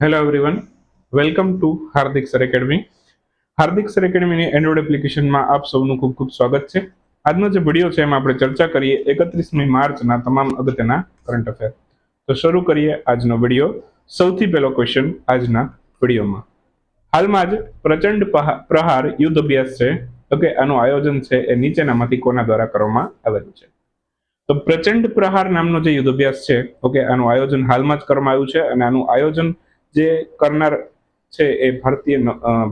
Hello everyone welcome to Hardik sir academy Hardik sir એકેડમીની Android એપ્લિકેશનમાં આપ સૌનું ખૂબ ખૂબ સ્વાગત છે. આજનો જે વીડિયો છે, એમાં આપણે ચર્ચા કરીએ એકત્રીસમી માર્ચના તમામ અગત્યના કરંટ અફેર તો શરૂ કરીએ આજનો વીડિયો સૌથી પહેલો ક્વેશ્ચન આજના વિડીયોમાં હાલમાં જ પ્રચંડ પ્રહાર, યુદ્ધ અભ્યાસ છે. તો કે આનું આયોજન છે, એ નીચેનામાંથી કોના દ્વારા કરવામાં આવેલું છે? તો પ્રચંડ પ્રહાર નામનો જે યુદ્ધ અભ્યાસ છે ઓકે આનું આયોજન હાલમાં જ કરવામાં આવ્યું છે અને આનું આયોજન જે કરનાર છે એ ભારતીય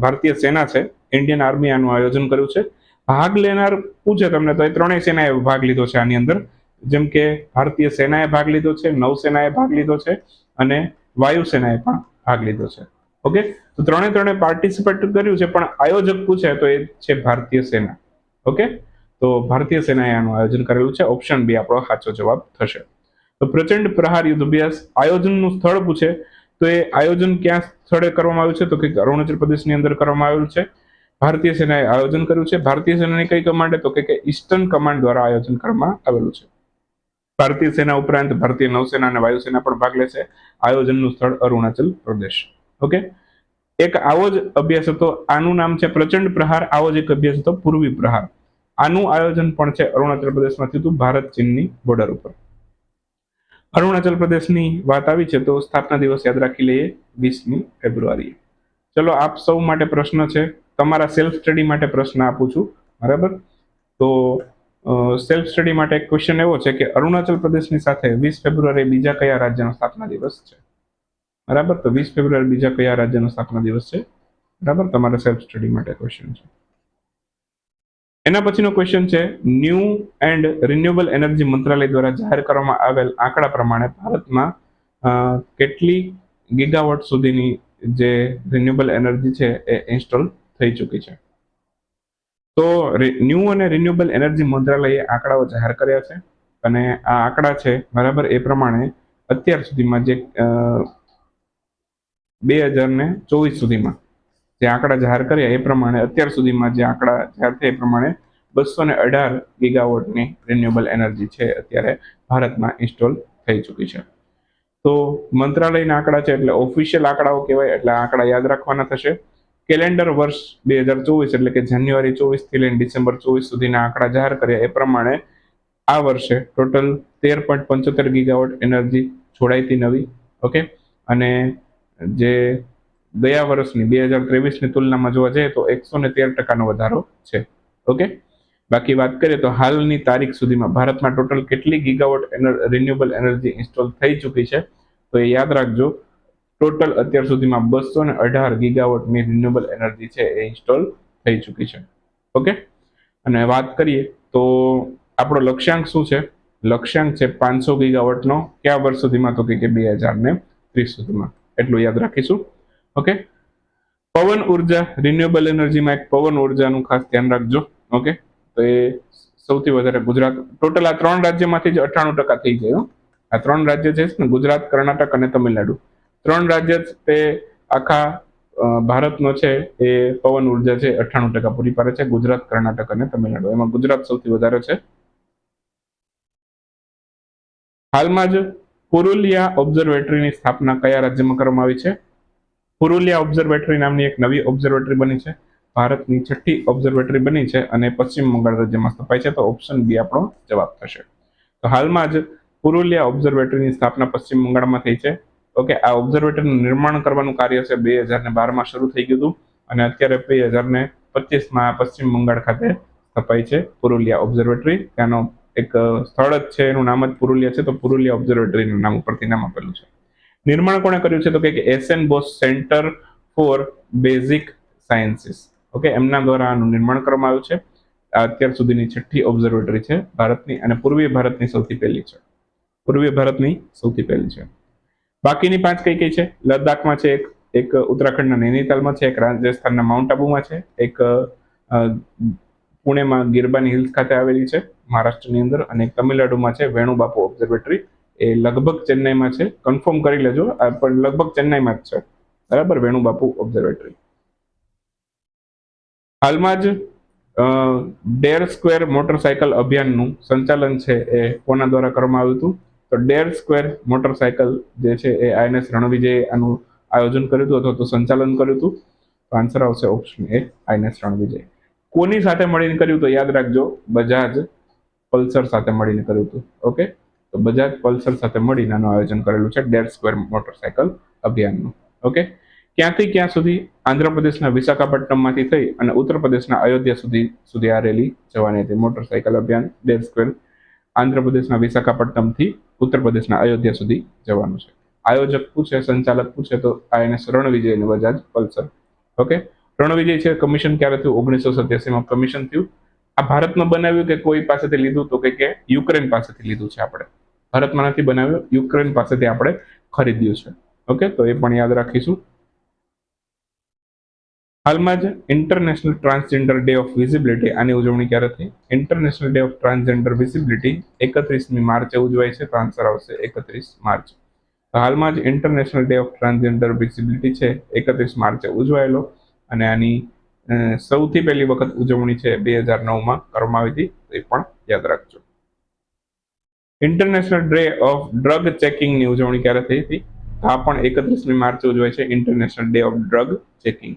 ભારતીય સેના છે. ઇન્ડિયન આર્મી આનું આયોજન કર્યું છે. ભાગ લેનાર પૂછે તમને તો એ ત્રણેય સેનાએ ભાગ લીધો છે આની અંદર. જેમ કે ભારતીય સેનાએ ભાગ લીધો છે, નૌસેનાએ ભાગ લીધો છે અને વાયુસેનાએ પણ ભાગ લીધો છે. ઓકે? તો ત્રણે ત્રણે પાર્ટિસિપેટ કર્યું છે, પણ આયોજક પૂછે તો એ છે ભારતીય સેના. ઓકે? તો ભારતીય સેનાએ આનું આયોજન કરેલું છે. ઓપ્શન બી આપણો સાચો જવાબ થશે. તો પ્રચંડ પ્રહાર યુદ્ધ અભ્યાસ આયોજનનું સ્થળ પૂછે. તો એ આયોજન ક્યાં સ્થળે કરવામાં આવ્યું છે? તો કે અરુણાચલ પ્રદેશની અંદર કરવામાં આવેલું છે. ભારતીય સેનાએ આયોજન કર્યું છે. ભારતીય સેનાની કઈ કમાન્ડે? તો કે ઈસ્ટર્ન કમાન્ડ દ્વારા આયોજન કરવામાં આવેલું છે. ભારતીય સેના ઉપરાંત ભારતીય નૌસેના અને વાયુસેના પણ ભાગ લેશે. આયોજનનું સ્થળ અરુણાચલ પ્રદેશ. ઓકે? એક આવો જ અભ્યાસ હતો. આનું નામ છે પ્રચંડ પ્રહાર. આવો જ એક અભ્યાસ હતો પૂર્વી પ્રહાર. આનું આયોજન પણ છે અરુણાચલ પ્રદેશમાં થયું હતું ભારત ચીનની બોર્ડર ઉપર. અરુણાચલ પ્રદેશની વાત આવી છે તો સ્થાપના દિવસ યાદ રાખી લઈએ વીસમી ફેબ્રુઆરી ચલો આપ સૌ માટે પ્રશ્ન છે. તમારા સેલ્ફ સ્ટડી માટે પ્રશ્ન આપું છું. બરાબર? તો સેલ્ફ સ્ટડી માટે એક ક્વેશ્ચન એવો છે કે અરુણાચલ પ્રદેશની સાથે વીસ ફેબ્રુઆરી બીજા કયા રાજ્યનો સ્થાપના દિવસ છે? બરાબર? તો વીસ ફેબ્રુઆરી બીજા કયા રાજ્યનો સ્થાપના દિવસ છે? બરાબર? તમારા સેલ્ફ સ્ટડી માટે ક્વેશ્ચન છે. એના પછીનો ક્વેશ્ચન છે ન્યૂ એન્ડ રિન્યુએબલ એનર્જી મંત્રાલય દ્વારા જાહેર કરવામાં આવેલ આંકડા પ્રમાણે ભારતમાં કેટલી ગીગાવોટ સુધીની જે રિન્યુએબલ એનર્જી છે એ ઇન્સ્ટોલ થઈ ચૂકી છે. તો ન્યૂ અને રિન્યુએબલ એનર્જી મંત્રાલયે આંકડાઓ જાહેર કર્યા છે અને આ આંકડા છે, બરાબર એ પ્રમાણે અત્યાર સુધીમાં જે બે હજાર ને ચોવીસ સુધીમાં જે આંકડા જાહેર કર્યા એ પ્રમાણે અત્યાર સુધીમાં જે આંકડા જાહેર થયા એ પ્રમાણે બસો ને અઢાર ગીગાવોટની રિન્યુએબલ એનર્જી છે અત્યારે ભારતમાં ઇન્સ્ટોલ થઈ ચૂકી છે. તો મંત્રાલયના આંકડા છે એટલે ઓફિશિયલ આંકડાઓ કહેવાય એટલે આંકડા યાદ રાખવાના થશે. કેલેન્ડર વર્ષ બે હજાર ચોવીસ એટલે કે જાન્યુઆરી ચોવીસથી લઈને ડિસેમ્બર ચોવીસ સુધીના આંકડા જાહેર કર્યા એ પ્રમાણે આ વર્ષે ટોટલ તેર પોઈન્ટ પંચોતેર ગીગાવોટ એનર્જી છોડાઈ નવી ઓકે અને જે ગયા વર્ષની બે હજાર ત્રેવીસની તુલનામાં જોવા જઈએ તો એકસો ને તેર ટકાનો વધારો છે. ઓકે? બાકી વાત કરીએ તો હાલની તારીખ સુધીમાં ભારતમાં ટોટલ કેટલી ગીગાવોટ રિન્યુએબલ એનર્જી ઇન્સ્ટોલ થઈ ચૂકી છે? તો એ યાદ રાખજો, ટોટલ અત્યાર સુધીમાં બસો ને અઢાર ગીગાવોટની રિન્યુએબલ એનર્જી છે એ ઇન્સ્ટોલ થઈ ચૂકી છે. ઓકે? અને વાત કરીએ તો આપણો લક્ષ્યાંક શું છે? લક્ષ્યાંક છે પાંચસો ગીગાવોટનો, કયા વર્ષ સુધીમાં તો કે બે હજાર ને ત્રીસ સુધીમાં. એટલું યાદ રાખીશું. ઓકે પવન ઊર્જા રિન્યુએબલ એનર્જીમાં એક પવન ઉર્જાનું ખાસ ધ્યાન રાખજો. ઓકે તો એ સૌથી વધારે ગુજરાત ટોટલ આ ત્રણ રાજ્યમાંથી જ અઠ્ઠાણું ટકા થઈ ગયું આ ત્રણ રાજ્ય છે ને, ગુજરાત, કર્ણાટક અને તમિલનાડુ. ત્રણ રાજ્ય તે આખા ભારતનો છે, એ પવન ઊર્જા છે, અઠ્ઠાણું ટકા પૂરી પાડે છે, ગુજરાત, કર્ણાટક અને તમિલનાડુ. એમાં ગુજરાત સૌથી વધારે છે. હાલમાં જ પુરુલિયા ઓબ્ઝર્વેટરીની સ્થાપના કયા રાજ્યમાં કરવામાં આવી છે? પુરુલિયા ઓબ્ઝર્વેટરી નામની એક નવી ઓબ્ઝર્વેટરી બની છે. ભારતની છઠ્ઠી ઓબ્ઝર્વેટરી બની છે અને પશ્ચિમ બંગાળ રાજ્યમાં સ્થપાઈ છે. તો ઓપ્શન બી આપણો જવાબ થશે. તો હાલમાં જ પુરુલિયા ઓબ્ઝર્વેટરીની સ્થાપના પશ્ચિમ બંગાળમાં થઈ છે. ઓકે, આ ઓબ્ઝર્વેટરીનું નિર્માણ કરવાનું કાર્ય છે બે હજાર ને બારમાં શરૂ થઈ ગયું હતું અને અત્યારે બે હજાર ને પચીસમાં પશ્ચિમ બંગાળ ખાતે સ્થપાઈ છે પુરુલિયા ઓબ્ઝર્વેટરી ત્યાંનો એક સ્થળ જ છે, એનું નામ જ પુરુલિયા છે. તો પુરુલિયા ઓબ્ઝર્વેટરીનું નામ ઉપરથી નામ આપેલું છે. નિર્માણ કોણે કર્યું છે તો કે SN Bose centre for basic sciences okay એમના દ્વારા આનું નિર્માણ કરવામાં આવ્યું છે. અત્યાર સુધીની છઠ્ઠી ઓબ્ઝર્વેટરી છે ભારતની અને પૂર્વીય ભારતની સૌથી પહેલી છે. પૂર્વીય ભારતની સૌથી પહેલી છે. બાકીની પાંચ કઈ કઈ છે? લદ્દાખમાં છે એક એક ઉત્તરાખંડના નૈનીતાલમાં છે, એક રાજસ્થાનના માઉન્ટ આબુમાં છે, એક પુણેમાં ગિરબાની હિલ્સ ખાતે આવેલી છે, મહારાષ્ટ્રની અંદર, અને તમિલનાડુમાં છે, વેણુબાપુ ઓબ્ઝર્વેટરી એ લગભગ ચેન્નાઈમાં છે. કન્ફર્મ કરી લેજો. પણ લગભગ ચેન્નાઈમાં જ છે. બરાબર? વેણુબાપુ ઓબ્ઝર્વેટરી હાલમાં જ ડેર સ્ક્વેર મોટરસાયકલ અભિયાનનું સંચાલન છે એ કોના દ્વારા કરવામાં આવ્યું હતું? તો ડેર સ્ક્વેર મોટરસાયકલ જે છે એ આઈએનએસ રણવિજયે આનું આયોજન કર્યું હતું અથવા તો સંચાલન કર્યું હતું? તો આન્સર આવશે ઓપ્શન એ આઈએનએસ રણવિજય. કોની સાથે મળીને કર્યું તો યાદ રાખજો. બજાજ પલ્સર સાથે મળીને કર્યું હતું. ઓકે તો બજાજ પલ્સર સાથે મળીને આનું આયોજન કરેલું છે ડેડ સ્ક્વેર મોટરસાયકલ અભિયાનનું. ઓકે? ક્યાંથી ક્યાં સુધી? આંધ્રપ્રદેશના વિશાખાપટ્ટનમમાંથી થઈ અને ઉત્તર પ્રદેશના અયોધ્યા સુધી સુધી આ રેલી જવાની હતી. મોટરસાયકલ અભિયાન ડેડ સ્ક્વેર, આંધ્રપ્રદેશના વિશાખાપટ્ટનમથી ઉત્તર પ્રદેશના અયોધ્યા સુધી જવાનું છે. આયોજક પૂછે, સંચાલક પૂછે, તો આઈએનએસ રણવિજય અને બજાજ પલ્સર. ઓકે? રણવિજય છે, કમિશન ક્યારે થયું? ઓગણીસો સત્યાસીમાં કમિશન થયું. આ ભારતમાં બનાવ્યું કે કોઈ પાસેથી લીધું તો કે યુક્રેન પાસેથી લીધું છે આપણે. ભારતમાં નથી બનાવ્યો, યુક્રેન પાસેથી આપણે ખરીદ્યું છે. ઓકે, તો એ પણ યાદ રાખીશું. હાલમાં જ international transgender day of visibility આની ઉજવણી ક્યારે થઈ? International day of transgender visibility એકત્રીસમી માર્ચે ઉજવાય છે, તો આન્સર આવશે એકત્રીસ માર્ચ. હાલમાં જ international day of transgender visibility છે, એકત્રીસ માર્ચે ઉજવાયેલો. અને આની સૌથી પહેલી વખત ઉજવણી છે બે હજાર નવમાં, કરવામાં આવી હતી એ પણ યાદ રાખજો. ઇન્ટરનેશનલ ડે ઓફ ડ્રગ ચેકિંગની ઉજવણી ક્યારે થઈ હતી? આ પણ એકત્રીસમી માર્ચે ઉજવાય છે international day of drug checking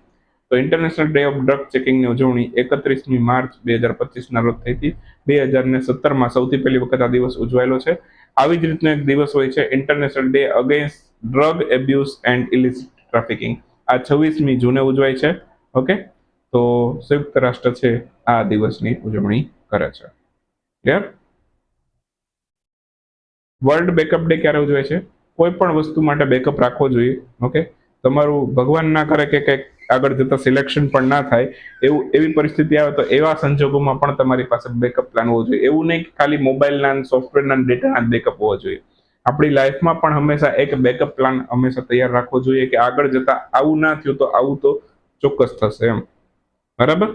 તો ઇન્ટરનેશનલ ડે ઓફ ડ્રગ ચેકિંગની ઉજવણી એકત્રીસમી માર્ચ બે હજાર પચીસના રોજ થઈ હતી. બે હજાર ને સત્તરમાં સૌથી પહેલી વખત આ દિવસ ઉજવાયેલો છે. આવી જ રીતનો એક દિવસ હોય છે international day against drug abuse and illicit trafficking આ છવ્વીસમી જૂને ઉજવાય છે, ઓકે? તો સંયુક્ત રાષ્ટ્ર છે, આ દિવસની ઉજવણી કરે છે. ક્લિયર વર્લ્ડ બેકઅપ ડે ક્યારે ઉજવે છે? કોઈ પણ વસ્તુ માટે બેકઅપ રાખવો જોઈએ, ઓકે? તમારું ભગવાન ના કરે કે કંઈક આગળ જતા સિલેક્શન પણ ના થાય, એવું, એવી પરિસ્થિતિ આવે તો એવા સંજોગોમાં પણ તમારી પાસે બેકઅપ પ્લાન હોવો જોઈએ. એવું નહીં કે ખાલી મોબાઈલના સોફ્ટવેરના ડેટાના બેકઅપ હોવો જોઈએ. આપણી લાઈફમાં પણ હંમેશા એક બેકઅપ પ્લાન હંમેશા તૈયાર રાખવો જોઈએ કે આગળ જતા આવું ના થયું તો આવું તો ચોક્કસ થશે એમ. બરાબર?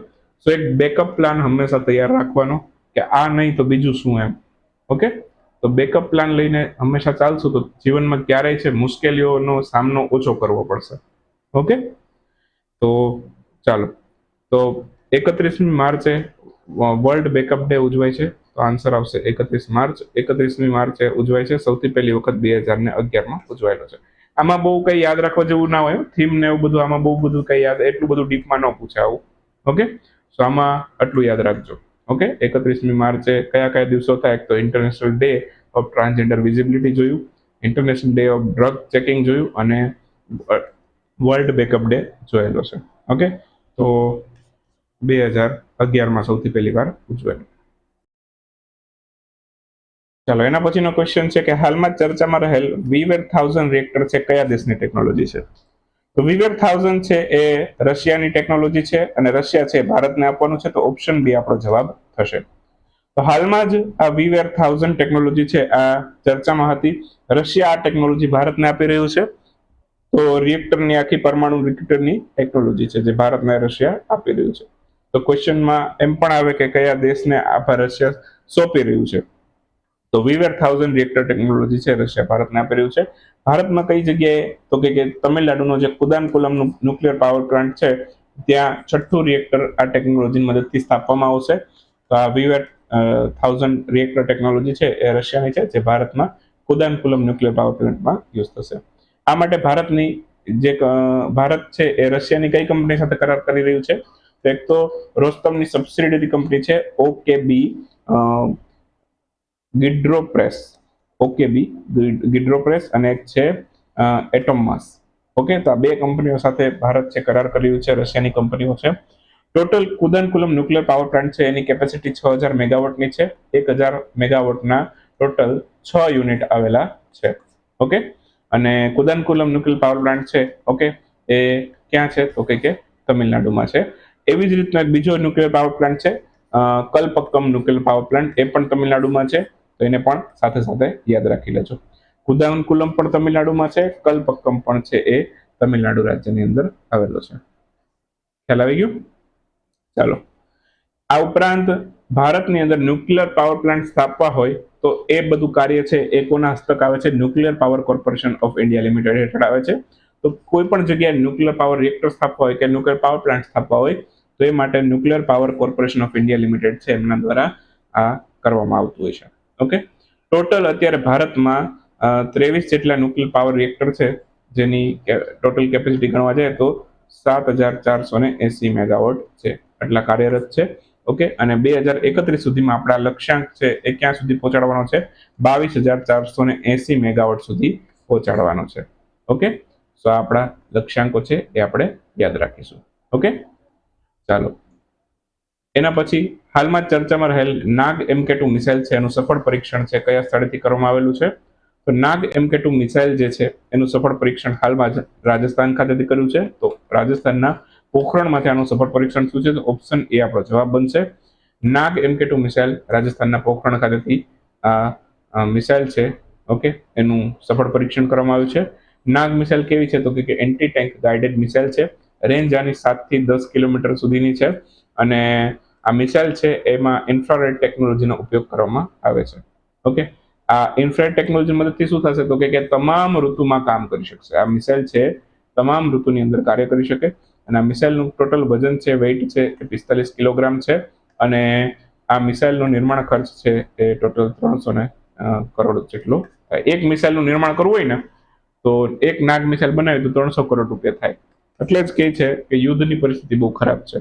સો એક બેકઅપ પ્લાન હંમેશા તૈયાર રાખવાનો કે આ નહીં તો બીજું શું એમ? ઓકે? તો બેકઅપ પ્લાન લઈને હંમેશા ચાલશું તો જીવનમાં ક્યારેય છે મુશ્કેલીઓનો સામનો ઓછો કરવો પડશે. ઓકે તો ચાલો. તો એકત્રીસમી માર્ચે વર્લ્ડ બેકઅપ ડે ઉજવાય છે. તો આન્સર આવશે એકત્રીસ માર્ચ. એકત્રીસમી માર્ચે ઉજવાય છે. સૌથી પહેલી વખત બે હજાર ને અગિયારમાં ઉજવાયેલો છે. આમાં બહુ કંઈ યાદ રાખવા જેવું ના હોય થીમ ને એવું બધું આમાં બહુ બધું કંઈ યાદ, એટલું બધું ડીપમાં ન પૂછે આવું. ઓકે સો આમાં આટલું યાદ રાખજો. ઓકે? એકત્રીસમી માર્ચે કયા કયા દિવસો થાય? તો international day of transgender visibility જોયું international day of drug checking જોયું અને વર્લ્ડ બેકઅપ ડે જોયેલો છે. ઓકે? તો બે હજાર અગિયારમાં સૌથી પહેલી વાર ઉજવેલું ચાલો, એના પછીનો ક્વેશ્ચન છે કે હાલમાં ચર્ચામાં રહેલ વીવેર થાઉઝન્ડ રિએક્ટર છે, કયા દેશની ટેકનોલોજી છે? તો વિવેક થાઉઝન્ડ છે એ રશિયાની ટેકનોલોજી છે અને રશિયા છે ભારતને આપવાનું છે, તો ઓપ્શન બી આપણો જવાબ થશે. તો હાલમાં જ આ વીવેર થાઉઝન્ડ ટેકનોલોજી છે, આ ચર્ચામાં હતી. રશિયા આ ટેકનોલોજી ભારતને આપી રહ્યું છે. તો રિએક્ટરની આખી પરમાણુ રિએક્ટરની ટેકનોલોજી છે, જે ભારતને રશિયા આપી રહ્યું છે. તો ક્વેશ્ચનમાં એમ પણ આવે કે કયા દેશને આ રશિયા સોંપી રહ્યું છે? તો વીવેર થાઉઝન્ડ રિએક્ટર ટેકનોલોજી છે, રશિયા, ભારતને આપી છે. ભારતમાં કઈ જગ્યાએ, તો કે તમિલનાડુનો જે કુદાનકુલમનું ન્યુક્લિયર પાવર પ્લાન્ટ છે, ત્યાં છઠ્ઠું રિએક્ટર આ ટેકનોલોજીની મદદથી સ્થાપવામાં આવશે. તો આ વીવેર થાઉઝન્ડ રિએક્ટર ટેકનોલોજી છે, એ રશિયાની છે, જે ભારતમાં કુદાનકુલમ ન્યુક્લિયર પાવર પ્લાન્ટમાં યુઝ થશે. આ માટે ભારતની જે ભારત છે, એ રશિયાની કઈ કંપની સાથે કરાર કરી રહ્યું છે? તો એક તો રોસ્તમની સબસિડરી કંપની છે ઓકેબી બી ઓકેબી ગિડ્રોપ્રેસ અને એક છે એટોમાસ ઓકે તો આ બે કંપનીઓ સાથે ભારત છે, કરાર કર્યું છે, રશિયાની કંપનીઓ છે. Total Kudankulam nuclear power plant છે, એની કેપેસિટી છ હજાર મેગાવોટની છે, એક હજાર મેગાવોટના ટોટલ છ યુનિટ આવેલા છે. ઓકે અને કુદનકુલમ ન્યુક્લિયર પાવર પ્લાન્ટ છે ઓકે એ ક્યાં છે? તો કે કે તમિલનાડુમાં છે. એવી જ રીતનો એક બીજો ન્યુક્લિયર પાવર પ્લાન્ટ છે કલપક્કમ ન્યુક્લિયર પાવર પ્લાન્ટ એ પણ તમિલનાડુમાં છે. તો એને પણ સાથે સાથે યાદ રાખી લેજો. કુદાનકુલમ પણ તમિલનાડુમાં છે કલપક્કમ પણ છે એ તમિલનાડુ રાજ્યની અંદર આવેલો છે. ખ્યાલ આવી ગયું? ચાલો. આ ઉપરાંત ભારતની અંદર ન્યુક્લિયર પાવર પ્લાન્ટ સ્થાપવા હોય તો એ બધું કાર્ય છે, એ કોના હસ્તક આવે છે? Nuclear power corporation of India limited હેઠળ આવે છે. તો કોઈ પણ જગ્યાએ ન્યુક્લિયર પાવર રિએક્ટર સ્થાપવા હોય કે ન્યુક્લિયર પાવર પ્લાન્ટ સ્થાપવા હોય તો એ માટે nuclear power corporation of India limited છે એમના દ્વારા આ કરવામાં આવતું હોય છે. ઓકે ટોટલ અત્યારે ભારતમાં ત્રેવીસ જેટલા ન્યુક્લિયર પાવર રિએક્ટર છે, જેની ટોટલ કેપેસિટી ગણવા જાય તો સાત હજાર ચારસો ને એસી મેગાવોટ છે. એટલા કાર્યરત છે. ઓકે અને બે હજાર એકત્રીસ સુધીમાં આપણા લક્ષ્યાંક છે એ ક્યાં સુધી પહોંચાડવાનો છે? બાવીસ હજાર ચારસો ને એસી મેગાવોટ સુધી પહોંચાડવાનો છે. ઓકે સો આપણા લક્ષ્યાંકો છે એ આપણે યાદ રાખીશું. ઓકે ચાલો. એના પછી હાલમાં ચર્ચામાં રહેલ નાગ એમકે ટુ મિસાઇલ છે, એનું સફળ પરીક્ષણ છે, કયા સ્થળેથી કરવામાં આવેલું છે? તો નાગ એમકે ટુ મિસાઇલ જે છે, એનું સફળ પરીક્ષણ હાલમાં જ રાજસ્થાન ખાતેથી કર્યું છે. તો રાજસ્થાનના પોખરણમાંથી આનું સફળ પરીક્ષણ શું છે? તો ઓપ્શન એ આપણો જવાબ બનશે. નાગ એમકે ટુ મિસાઇલ રાજસ્થાનના પોખરણ ખાતેથી, આ મિસાઇલ છે, ઓકે, એનું સફળ પરીક્ષણ કરવામાં આવ્યું છે. નાગ મિસાઇલ કેવી છે? તો કે એન્ટી ટેન્ક ગાઇડેડ મિસાઇલ છે. રેન્જ આની સાતથી દસ કિલોમીટર સુધીની છે. અને આ મિસાઇલ છે, એમાં ઇન્ફ્રારેડ ટેકનોલોજીનો ઉપયોગ કરવામાં આવે છે. ઓકે આ ઇન્ફ્રારેડ ટેકનોલોજી મદદથી શું થશે? તો કે કે તમામ ઋતુમાં કામ કરી શકશે. આ મિસાઇલ છે, તમામ ઋતુની અંદર કાર્ય કરી શકે. અને આ મિસાઇલનું ટોટલ વજન છે વેઇટ છે, એ પિસ્તાલીસ કિલોગ્રામ છે. અને આ મિસાઇલનું નિર્માણ ખર્ચ છે, એ ટોટલ ત્રણસો ને કરોડ જેટલો. એક મિસાઇલનું નિર્માણ કરવું હોય ને, તો એક નાગ મિસાઇલ બનાવી તો ત્રણસો કરોડ રૂપિયા થાય. એટલે જ કહે છે કે યુદ્ધની પરિસ્થિતિ બહુ ખરાબ છે.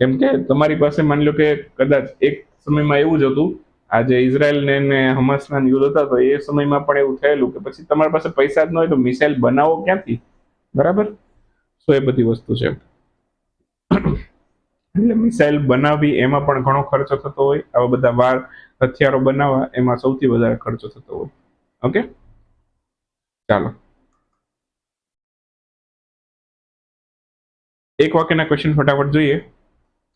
કેમ કે તમારી પાસે માની લો કે કદાચ એક સમયમાં એવું જ હતું, આજે ઇઝરાયલ ને હમાસના યુદ્ધ હતા, તો એ સમયમાં પણ એવું થયેલું કે પછી તમારી પાસે પૈસા જ ન હોય તો મિસાઇલ બનાવો ક્યાંથી? બરાબર? સો એ બધી વસ્તુ છે. એટલે મિસાઇલ બનાવવી એમાં પણ ઘણો ખર્ચો થતો હોય, આવા બધા વાર હથિયારો બનાવવા એમાં સૌથી વધારે ખર્ચો થતો હોય. ઓકે? ચાલો. એક વાક્યના ક્વેશ્ચન ફટાફટ જોઈએ.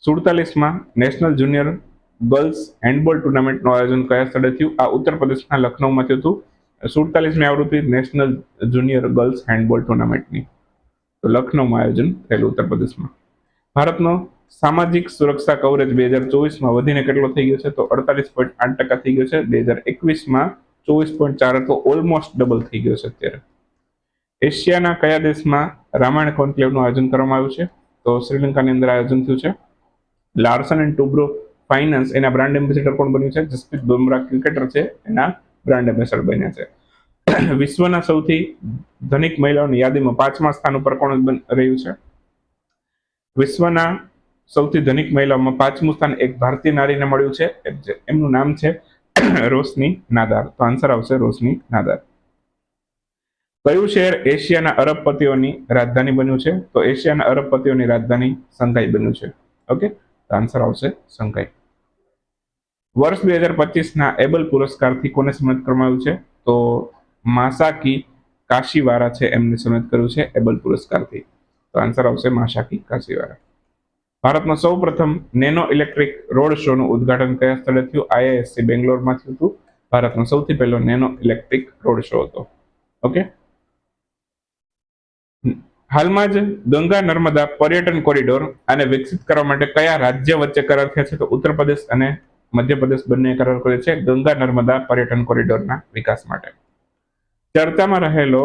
સુડતાલીસમાં નેશનલ જુનિયર ગર્લ્સ હેન્ડબોલ ટુર્નામેન્ટનું આયોજન કયા સ્થળે થયું? આ ઉત્તર પ્રદેશના લખનૌમાં થયું હતું. સુડતાલીસમી આવૃત્તિ નેશનલ જુનિયર ગર્લ્સ હેન્ડબોલ ટુર્નામેન્ટની. તો લખનૌમાં આયોજન થયેલું ઉત્તર પ્રદેશમાં. ભારતનો સામાજિક સુરક્ષા કવરેજ બે હજાર ચોવીસમાં વધીને કેટલો થઈ ગયો છે? તો અડતાલીસ પોઈન્ટ આઠ ટકા થઈ ગયો છે. બે હજાર એકવીસમાં ચોવીસ પોઈન્ટ ચાર હતો. ઓલમોસ્ટ ડબલ થઈ ગયો છે અત્યારે. એશિયાના કયા દેશમાં રામાયણ કોન્ક્લેવનું આયોજન કરવામાં આવ્યું છે? તો શ્રીલંકાની અંદર આયોજન થયું છે. લાર્સન એન્ડ ટુબ્રો ફાઇનાન્સ એના બ્રાન્ડ એમ્બેસેડર કોણ બન્યું છે? જસપ્રીત બુમરાહ ક્રિકેટર છે. એના બ્રાન્ડ એમ્બેસેડર બન્યા છે. વિશ્વના સૌથી ધનિક મહિલાઓની યાદીમાં પાંચમા સ્થાન ઉપર કોણ રહ્યું છે? વિશ્વના સૌથી ધનિક મહિલાઓમાં પાંચમું સ્થાન એક ભારતીય નારીને મળ્યું છે. એમનું નામ છે રોશની નાદાર. તો આન્સર આવશે રોશની નાદાર. કયું શહેર એશિયાના અરબપતિઓની રાજધાની બન્યું છે? તો એશિયાના અરબપતિઓની રાજધાની સંઘાઈ બન્યું છે. ઓકે આન્સર આવશે સંઘાઈ વર્ષ બે હજાર પચીસના એબલ પુરસ્કારથી કોને સન્માનિત કરવામાં છે? તો માસાકી કાશીવારા છે એમને સન્માનિત કર્યું છે એબલ પુરસ્કારથી. તો આન્સર આવશે માસાકી કાશીવારા. ભારતમાં સૌ પ્રથમ નેનો ઇલેક્ટ્રિક રોડ શોનું ઉદ્ઘાટન કયા સ્થળે થયું? આઈઆઈએસસી બેંગ્લોરમાં હતું. ભારતનો સૌથી પહેલો નેનો ઇલેક્ટ્રિક રોડ શો હતો. ઓકે? હાલમાં જ ગંગા નર્મદા પર્યટન કોરિડોર આને વિકસિત કરવા માટે કયા રાજ્ય વચ્ચે કરાર થયા છે તો ઉત્તર પ્રદેશ અને મધ્યપ્રદેશ બંને કરાર કર્યો છે ગંગા નર્મદા પર્યટન કોરિડોરના વિકાસ માટે. ચર્ચામાં રહેલો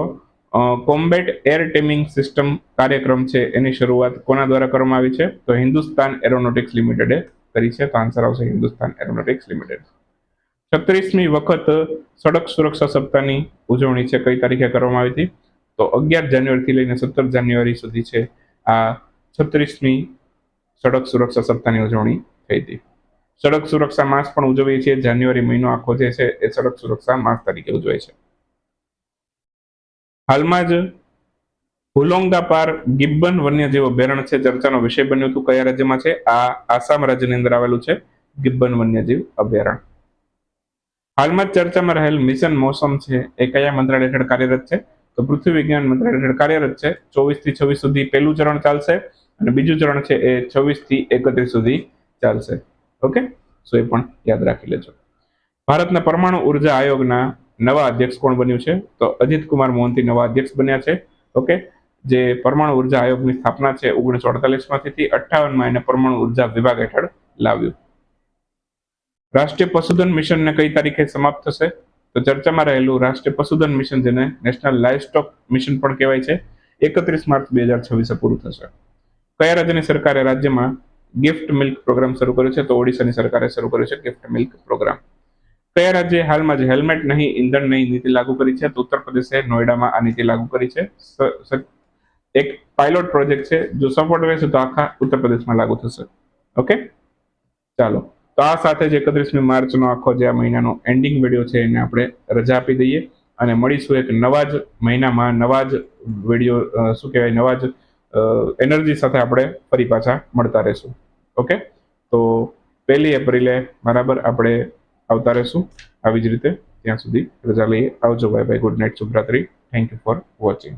કોમ્બેટ એર ટેમિંગ સિસ્ટમ કાર્યક્રમ છે એની શરૂઆત કોના દ્વારા કરવામાં આવી છે તો હિન્દુસ્તાન એરોનોટિક્સ લિમિટેડે કરી છે તો આન્સર આવશે હિન્દુસ્તાન એરોનોટિક્સ લિમિટેડ. છત્રીસમી વખત સડક સુરક્ષા સપ્તાહની ઉજવણી છે કઈ તારીખે કરવામાં આવી હતી? તો અગિયાર જાન્યુઆરીથી લઈને સત્તર જાન્યુઆરી સુધી છે આ છત્રીસમી સડક સુરક્ષા સપ્તાહની ઉજવણી થઈ હતી. સડક સુરક્ષા માસ પણ ઉજવીએ છીએ. જાન્યુઆરી મહિનો આખો જે છે એ સડક સુરક્ષા માસ તરીકે ઉજવાય છે. હાલમાં જ હુલોંગા પાર ગિબ્બન વન્યજીવ અભયારણ્ય છે. ચર્ચાનો વિષય બન્યું હતું કયા રાજ્યમાં છે? આ આસામ રાજ્યની અંદર આવેલું છે. ગિબ્બન વન્યજીવ અભયારણ્ય. હાલમાં ચર્ચામાં રહેલ મિશન મોસમ છે એ કયા મંત્રાલય હેઠળ કાર્યરત છે? તો પૃથ્વી વિજ્ઞાન મંત્રાલય હેઠળ કાર્યરત છે. ચોવીસથી છવ્વીસ સુધી પહેલું ચરણ ચાલશે અને બીજું ચરણ છે એ છવ્વીસથી એકત્રીસ સુધી ચાલશે. ઓકે? સો એ પણ યાદ રાખી લેજો. ભારતના પરમાણુ ઊર્જા આયોગના નવા અધ્યક્ષ કોણ બન્યું છે? તો અજીત કુમાર મોહંતી નવા અધ્યક્ષ બન્યા છે. ઓકે? જે પરમાણુ ઊર્જા આયોગની સ્થાપના છે ઓગણીસો અડતાલીસમાંથી થી અઠ્ઠાવનમાં એને પરમાણુ ઊર્જા વિભાગ હેઠળ લાવ્યું. રાષ્ટ્રીય પશુધન મિશનને કઈ તારીખે સમાપ્ત થશે? તો ચર્ચામાં રહેલું રાષ્ટ્રીય પશુધન મિશન જેને નેશનલ લાઇવ સ્ટોક મિશન પણ કહેવાય છે, એકત્રીસ માર્ચ બે હજાર છવ્વીસે પૂરું થશે. કયા રાજ્યની સરકારે રાજ્યમાં ગિફ્ટ મિલ્ક પ્રોગ્રામ શરૂ કર્યો છે? તો ઓડિશાની સરકારે શરૂ કર્યો છે ગિફ્ટ મિલ્ક પ્રોગ્રામ કયા રાજ્યે હાલમાં જ હેલ્મેટ નહીં, ઈંધણ નહીં નીતિ લાગુ કરી છે? તો ઉત્તર પ્રદેશે નોઈડામાં આ નીતિ લાગુ કરી છે. એક પાયલોટ પ્રોજેક્ટ છે. જો સફળ રહેશે તો આખા ઉત્તર પ્રદેશમાં લાગુ થશે. ઓકે ચાલો. તો આ સાથે જ એકત્રીસમી માર્ચનો આખો જે આ મહિનાનો એન્ડિંગ વીડિયો છે એને આપણે રજા આપી દઈએ અને મળીશું એક નવા જ મહિનામાં, નવા જ વીડિયો શું કહેવાય, નવા જ એનર્જી સાથે આપણે ફરી પાછા મળતા રહીશું. ઓકે? તો પહેલી એપ્રિલે બરાબર આપણે આવતા રહીશું. આવી જ રીતે ત્યાં સુધી રજા લઈએ. આવજો. Bye bye. Good night. શુભરાત્રી. Thank you for watching.